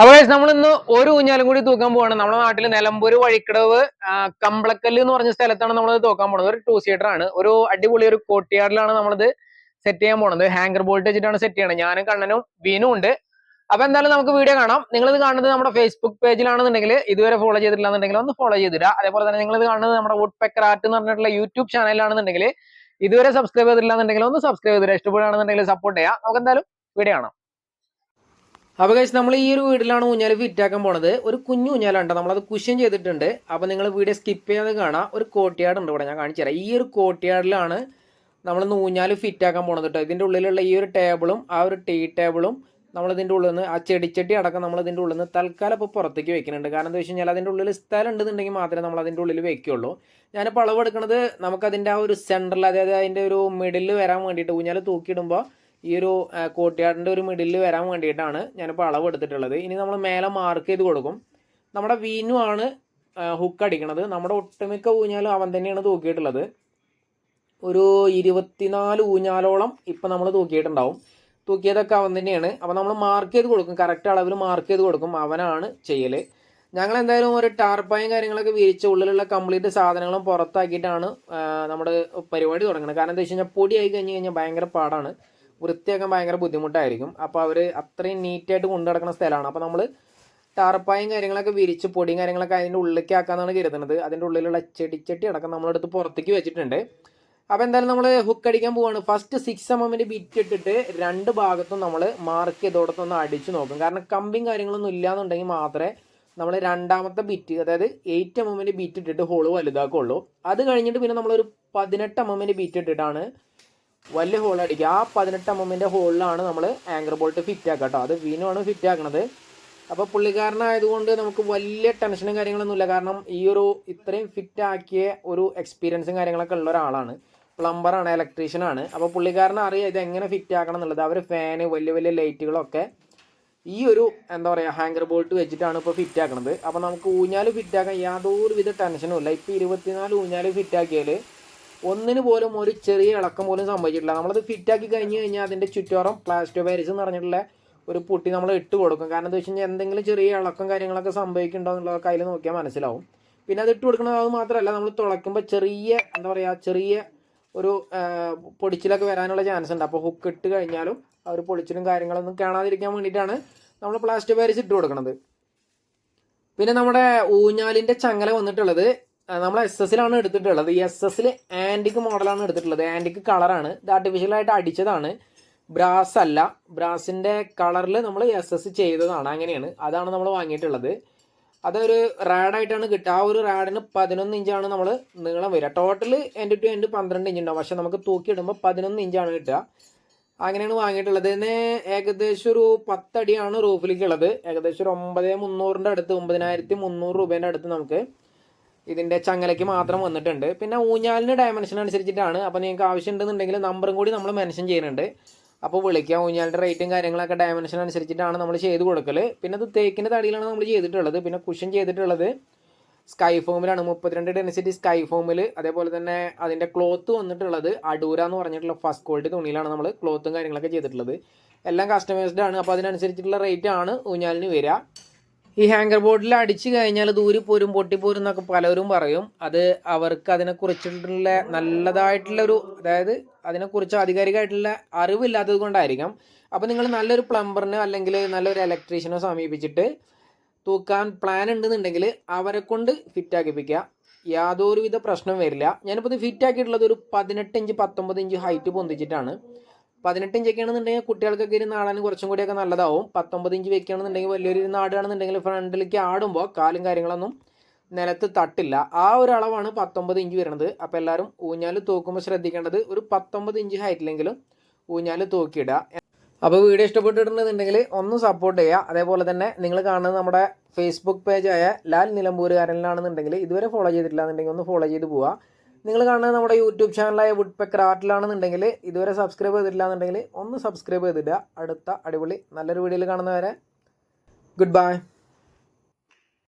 അപ്പൊ നമ്മൾ ഇന്ന് ഒരു ഊഞ്ഞാലും കൂടി തൂക്കാൻ പോവാണ്. നമ്മുടെ നാട്ടിൽ നിലമ്പൂർ വഴിക്കടവ് കമ്പളക്കല്ല് എന്ന് പറഞ്ഞ സ്ഥലത്താണ് നമ്മൾ തൂക്കാൻ പോണത്. ഒരു ടൂ സീറ്റർ ആണ്. ഒരു അടിപൊളി ഒരു കോട്ടിയാടിലാണ് നമ്മളിത് സെറ്റ് ചെയ്യാൻ പോണത്. ഹാങ്കർ ബോൾട്ട് വെച്ചിട്ടാണ് സെറ്റ് ചെയ്യണത്. ഞാനും കണ്ണനും ബീനും ഉണ്ട്. അപ്പൊ എന്തായാലും നമുക്ക് വീഡിയോ കാണാം. നിങ്ങൾ ഇത് കാണുന്നത് നമ്മുടെ ഫേസ്ബുക്ക് പേജിലാണെന്നുണ്ടെങ്കിൽ ഇതുവരെ ഫോളോ ചെയ്തിട്ടില്ലാന്നുണ്ടെങ്കിൽ ഒന്ന് ഫോളോ ചെയ്തിടുക. അതേപോലെ തന്നെ നിങ്ങൾ ഇത് കാണുന്നത് നമ്മുടെ വുഡ് പെക്കർ ആർട്ട് എന്ന് പറഞ്ഞിട്ടുള്ള യൂട്യൂബ് ചാനലാണെന്നുണ്ടെങ്കിൽ ഇതുവരെ സബ്സ്ക്രൈബ് ചെയ്തിട്ടില്ലാന്നുണ്ടെങ്കിൽ ഒന്ന് സബ്സ്ക്രൈബ് ചെയ്തിട്ട് ഇഷ്ടപ്പെടുകയാണെന്നുണ്ടെങ്കിൽ സപ്പോർട്ട് ചെയ്യാം നമുക്ക് എന്തായാലും വീഡിയോ കാണാം. അപ്പൊ കഴിച്ച് നമ്മൾ ഈ ഒരു വീട്ടിലാണ് ഊഞ്ഞാൽ ഫിറ്റാക്കാൻ പോണത്. ഒരു കുഞ്ഞു ഊഞ്ഞാലുണ്ട് നമ്മളത് കുഷ്യൻ ചെയ്തിട്ടുണ്ട്. അപ്പോൾ നിങ്ങൾ വീഡിയോ സ്കിപ്പ് ചെയ്യാതെ കാണാം. ഒരു കോട്ടിയാട് ഉണ്ട് ഇവിടെ ഞാൻ കാണിച്ചു തരാം. ഈ ഒരു കോട്ടിയാടിലാണ് നമ്മൾ ഊഞ്ഞാൽ ഫിറ്റാക്കാൻ പോണത് കേട്ടോ ഇതിന്റെ ഉള്ളിലുള്ള ഈ ഒരു ടേബിളും ആ ഒരു ടീ ടേബിളും നമ്മളിതിന്റെ ഉള്ളിൽ നിന്ന് ആ ചെടിച്ചട്ടി അടക്കം നമ്മൾ ഇതിന്റെ ഉള്ളിൽ നിന്ന് തൽക്കാലം ഇപ്പോൾ പുറത്തേക്ക് വെക്കുന്നുണ്ട്. കാരണം എന്താ വെച്ച് കഴിഞ്ഞാൽ അതിന്റെ ഉള്ളിൽ സ്ഥലം ഉണ്ടെന്നുണ്ടെങ്കിൽ മാത്രമേ നമ്മൾ അതിന്റെ ഉള്ളിൽ വെക്കുകയുള്ളൂ ഞാനിപ്പോൾ അളവ് എടുക്കുന്നത് നമുക്ക് അതിന്റെ ആ ഒരു സെന്ററിൽ അതായത് അതിന്റെ ഒരു മിഡിൽ വരാൻ വേണ്ടിയിട്ട് ഊഞ്ഞാൽ തൂക്കിയിടുമ്പോൾ ഈ ഒരു കോട്ടിയാടിന്റെ ഒരു മിഡിൽ വരാൻ വേണ്ടിയിട്ടാണ് ഞാനിപ്പോൾ അളവ് എടുത്തിട്ടുള്ളത്. ഇനി നമ്മൾ മേലെ മാർക്ക് ചെയ്ത് കൊടുക്കും. നമ്മുടെ വീനു ആണ് ഹുക്ക് അടിക്കണത്. നമ്മുടെ ഒട്ടുമിക്ക ഊഞ്ഞാലും അവൻ തന്നെയാണ് തൂക്കിയിട്ടുള്ളത്. ഒരു ഇരുപത്തിനാല് ഊഞ്ഞാലോളം ഇപ്പം നമ്മൾ തൂക്കിയിട്ടുണ്ടാവും. തൂക്കിയതൊക്കെ അവൻ തന്നെയാണ്. അപ്പോൾ നമ്മൾ മാർക്ക് ചെയ്ത് കൊടുക്കും. കറക്റ്റ് അളവിൽ മാർക്ക് ചെയ്ത് കൊടുക്കും. അവനാണ് ചെയ്യൽ ഞങ്ങൾ എന്തായാലും ഒരു ടാർപ്പായും കാര്യങ്ങളൊക്കെ വിരിച്ച് ഉള്ളിലുള്ള കംപ്ലീറ്റ് സാധനങ്ങളും പുറത്താക്കിയിട്ടാണ് നമ്മുടെ പരിപാടി തുടങ്ങുന്നത് കാരണം എന്താ വെച്ച് കഴിഞ്ഞാൽ പൊടിയായി കഴിഞ്ഞ് കഴിഞ്ഞാൽ ഭയങ്കര പാടാണ്. വൃത്തിയാക്കാൻ ഭയങ്കര ബുദ്ധിമുട്ടായിരിക്കും. അപ്പോൾ അവർ അത്രയും നീറ്റായിട്ട് കൊണ്ടു നടക്കുന്ന സ്ഥലമാണ്. അപ്പോൾ നമ്മൾ ടാർപ്പായും കാര്യങ്ങളൊക്കെ വിരിച്ച് പൊടിയും കാര്യങ്ങളൊക്കെ അതിന്റെ ഉള്ളിലേക്ക് ആക്കാന്നാണ് കരുതുന്നത്. അതിന്റെ ഉള്ളിലുള്ള ചെടിച്ചട്ടി അടക്കം നമ്മളെടുത്ത് പുറത്തേക്ക് വെച്ചിട്ടുണ്ട്. അപ്പോൾ എന്തായാലും നമ്മൾ ഹുക്ക് അടിക്കാൻ പോവാണ്. ഫസ്റ്റ് സിക്സ് എം എമ്മിന്റെ ബിറ്റ് ഇട്ടിട്ട് രണ്ട് ഭാഗത്തും നമ്മൾ മാർക്ക് ചെയ്തോടത്തൊന്ന് അടിച്ച് നോക്കും. കാരണം കമ്പിയും കാര്യങ്ങളൊന്നും ഇല്ലാന്നുണ്ടെങ്കിൽ മാത്രമേ നമ്മൾ രണ്ടാമത്തെ ബിറ്റ് അതായത് എയ്റ്റ് എം എമ്മിന്റെ ബിറ്റ് ഇട്ടിട്ട് ഹോൾ വലുതാക്കുള്ളൂ. അത് കഴിഞ്ഞിട്ട് പിന്നെ നമ്മളൊരു പതിനെട്ട് എം എമ്മിന്റെ ബിറ്റ് ഇട്ടിട്ടാണ് വലിയ ഹോൾ അടിക്കുക. ആ പതിനെട്ട് എം എമ്മിന്റെ ഹോളിലാണ് നമ്മൾ ആങ്കർ ബോൾട്ട് ഫിറ്റ് ആക്കുക കേട്ടോ അത് വീനുമാണ് ഫിറ്റ് ആക്കണത്. അപ്പോൾ പുള്ളിക്കാരനായതുകൊണ്ട് നമുക്ക് വലിയ ടെൻഷനും കാര്യങ്ങളൊന്നുമില്ല കാരണം ഈ ഒരു ഇത്രയും ഫിറ്റ് ആക്കിയ ഒരു എക്സ്പീരിയൻസും കാര്യങ്ങളൊക്കെ ഉള്ള ഒരാളാണ്. പ്ലംബറാണ് ഇലക്ട്രീഷ്യനാണ് അപ്പോൾ പുള്ളിക്കാരനെ അറിയാം ഇത് എങ്ങനെ ഫിറ്റ് ആക്കണം എന്നുള്ളത്. അവർ ഫാന് വലിയ വലിയ ലൈറ്റുകളൊക്കെ ഈ ഒരു എന്താ പറയുക ഹാങ്കർ ബോൾട്ട് വെച്ചിട്ടാണ് ഇപ്പോൾ ഫിറ്റ് ആക്കണത്. അപ്പോൾ നമുക്ക് ഊഞ്ഞാൽ ഫിറ്റ് ആക്കാൻ യാതൊരുവിധ ടെൻഷനും ഇല്ല. ഇപ്പോൾ ഇരുപത്തിനാല് ഊഞ്ഞാൽ ഫിറ്റ് ആക്കിയാൽ ഒന്നിന് പോലും ഒരു ചെറിയ ഇളക്കം പോലും സംഭവിച്ചിട്ടില്ല. നമ്മളത് ഫിറ്റ് ആക്കി കഴിഞ്ഞ് കഴിഞ്ഞാൽ അതിന്റെ ചുറ്റോറം പ്ലാസ്റ്റോ പാരിസ് എന്ന് പറഞ്ഞിട്ടുള്ള ഒരു പൊട്ടി നമ്മൾ ഇട്ട് കൊടുക്കും. കാരണം എന്താ വെച്ച് കഴിഞ്ഞാൽ എന്തെങ്കിലും ചെറിയ ഇളക്കം കാര്യങ്ങളൊക്കെ സംഭവിക്കുന്നുണ്ടോ എന്നുള്ള കയ്യിൽ നോക്കിയാൽ മനസ്സിലാവും. പിന്നെ അത് ഇട്ട് കൊടുക്കുന്നത് അത് മാത്രമല്ല നമ്മൾ തുളയ്ക്കുമ്പോൾ ചെറിയ എന്താ പറയുക ചെറിയ ഒരു പൊടിച്ചിലൊക്കെ വരാനുള്ള ചാൻസ് ഉണ്ട്. അപ്പോൾ ഹുക്ക് ഇട്ട് കഴിഞ്ഞാലും ആ ഒരു പൊടിച്ചിലും കാര്യങ്ങളൊന്നും കാണാതിരിക്കാൻ വേണ്ടിയിട്ടാണ് നമ്മൾ പ്ലാസ്റ്റിക് പാരിസ് ഇട്ട് കൊടുക്കുന്നത്. പിന്നെ നമ്മുടെ ഊഞ്ഞാലിന്റെ ചങ്ങല വന്നിട്ടുള്ളത് നമ്മൾ എസ് എസിലാണ് എടുത്തിട്ടുള്ളത്. എസ് എസിൽ ആന്റിക് മോഡലാണ് എടുത്തിട്ടുള്ളത്. ആന്റിക് കളറാണ് ഇത് ആർട്ടിഫിഷ്യലായിട്ട് അടിച്ചതാണ്. ബ്രാസ് അല്ല. ബ്രാസിന്റെ കളറിൽ നമ്മൾ എസ് എസ് ചെയ്തതാണ്. അങ്ങനെയാണ്. അതാണ് നമ്മൾ വാങ്ങിയിട്ടുള്ളത്. അതൊരു റാഡായിട്ടാണ് കിട്ടുക. ആ ഒരു റാഡിന് പതിനൊന്ന് ഇഞ്ചാണ് നമ്മൾ നീളം വരിക. ടോട്ടൽ എന്റെ ടു എന്റെ പന്ത്രണ്ട് ഇഞ്ച് ഉണ്ടാവും. പക്ഷെ നമുക്ക് തൂക്കിയിടുമ്പോൾ പതിനൊന്ന് ഇഞ്ചാണ് കിട്ടുക. അങ്ങനെയാണ് വാങ്ങിയിട്ടുള്ളത്. ഇതിന് ഏകദേശം ഒരു പത്തടിയാണ് റൂഫിലേക്ക് ഉള്ളത് ഏകദേശം ഒരു ഒമ്പത് മുന്നൂറിന്റെ അടുത്ത് ഒമ്പതിനായിരത്തി മുന്നൂറ് രൂപേന്റെ അടുത്ത് നമുക്ക് ഇതിന്റെ ചങ്ങലയ്ക്ക് മാത്രം വന്നിട്ടുണ്ട്. പിന്നെ ഊഞ്ഞാലിന്റെ ഡയമെൻഷൻ അനുസരിച്ചിട്ടാണ്. അപ്പോൾ നിങ്ങൾക്ക് ആവശ്യമുണ്ടെന്നുണ്ടെങ്കിൽ നമ്പറും കൂടി നമ്മൾ മെൻഷൻ ചെയ്യുന്നുണ്ട്. അപ്പോൾ വിളിക്കുക ഊഞ്ഞാലിന്റെ റേറ്റും കാര്യങ്ങളൊക്കെ ഡയമെൻഷൻ അനുസരിച്ചിട്ടാണ് നമ്മൾ ചെയ്ത് കൊടുക്കൽ പിന്നെ അത് തേക്കിന്റെ തടിയിലാണ് നമ്മൾ ചെയ്തിട്ടുള്ളത്. പിന്നെ കുഷൻ ചെയ്തിട്ടുള്ളത്. സ്കൈ ഫോമിലാണ് മുപ്പത്തിരണ്ട് ഡെൻസിറ്റി സ്കൈ ഫോമിൽ അതേപോലെ തന്നെ അതിന്റെ ക്ലോത്ത് വന്നിട്ടുള്ളത് അടൂര എന്ന് പറഞ്ഞിട്ടുള്ള ഫസ്റ്റ് ക്വാളിറ്റി തുണിയിലാണ് നമ്മൾ ക്ലോത്തും കാര്യങ്ങളൊക്കെ ചെയ്തിട്ടുള്ളത്. എല്ലാം കസ്റ്റമൈസ്ഡ് ആണ്. അപ്പോൾ അതിനനുസരിച്ചിട്ടുള്ള റേറ്റ് ആണ് ഊഞ്ഞാലിന് വരിക. ഈ ഹാങ്കർ ബോർഡിൽ അടിച്ചു കഴിഞ്ഞാൽ ദൂരി പോരും പൊട്ടിപ്പോരും എന്നൊക്കെ പലരും പറയും. അത് അവർക്ക് അതിനെക്കുറിച്ചിട്ടുള്ള നല്ലതായിട്ടുള്ള ഒരു അതായത് അതിനെക്കുറിച്ച് ആധികാരികമായിട്ടുള്ള അറിവില്ലാത്തത് കൊണ്ടായിരിക്കാം. അപ്പോൾ നിങ്ങൾ നല്ലൊരു പ്ലംബറിനോ അല്ലെങ്കിൽ നല്ലൊരു ഇലക്ട്രീഷ്യനോ സമീപിച്ചിട്ട് തൂക്കാൻ പ്ലാൻ ഉണ്ടെന്നുണ്ടെങ്കിൽ അവരെ കൊണ്ട് ഫിറ്റ് ആക്കിപ്പിക്കുക. യാതൊരുവിധ പ്രശ്നവും വരില്ല. ഞാനിപ്പോൾ ഇത് ഫിറ്റ് ആക്കിയിട്ടുള്ളത് ഒരു പതിനെട്ട് ഇഞ്ച് പത്തൊമ്പത് ഇഞ്ച് ഹൈറ്റ് പൊന്തിച്ചിട്ടാണ്. പതിനെട്ട് ഇഞ്ച് ഒക്കെയാണെന്നുണ്ടെങ്കിൽ കുട്ടികൾക്കൊക്കെ ഇരുന്ന് ആടാൻ കുറച്ചും കൂടിയൊക്കെ നല്ലതാവും. പത്തൊമ്പത് ഇഞ്ച് വെക്കുകയാണെന്നുണ്ടെങ്കിൽ വലിയൊരു ഇരുന്ന് ഫ്രണ്ടിലേക്ക് ആടുമ്പോൾ കാലും കാര്യങ്ങളൊന്നും നിലത്ത് തട്ടില്ല. ആ ഒരു അളവാണ് പത്തൊമ്പത് ഇഞ്ച് വരുന്നത്. അപ്പോൾ എല്ലാവരും ഊഞ്ഞാൽ തൂക്കുമ്പോൾ ശ്രദ്ധിക്കേണ്ടത് ഒരു പത്തൊമ്പത് ഇഞ്ച് ഹൈറ്റിലെങ്കിലും ഊഞ്ഞാൽ തൂക്കിയിടുക. അപ്പോൾ വീഡിയോ ഇഷ്ടപ്പെട്ടിട്ടുണ്ടെന്നുണ്ടെങ്കിൽ ഒന്ന് സപ്പോർട്ട് ചെയ്യുക. അതേപോലെ തന്നെ നിങ്ങൾ കാണുന്നത് നമ്മുടെ ഫേസ്ബുക്ക് പേജായ ലാൽ നിലമ്പൂരുകാരനിലാണെന്നുണ്ടെങ്കിൽ ഇതുവരെ ഫോളോ ചെയ്തിട്ടില്ല എന്നുണ്ടെങ്കിൽ ഒന്ന് ഫോളോ ചെയ്ത് പോവുക. നിങ്ങൾ കാണുന്നത് നമ്മുടെ യൂട്യൂബ് ചാനലായ വുഡ് പെക്കർ ആർട്ടിലാണെന്നുണ്ടെങ്കിൽ ഇതുവരെ സബ്സ്ക്രൈബ് ചെയ്തിട്ടില്ല എന്നുണ്ടെങ്കിൽ ഒന്ന് സബ്സ്ക്രൈബ് ചെയ്തിടുക. അടുത്ത അടിപൊളി നല്ലൊരു വീഡിയോയിൽ കാണുന്നവരെ ഗുഡ് ബൈ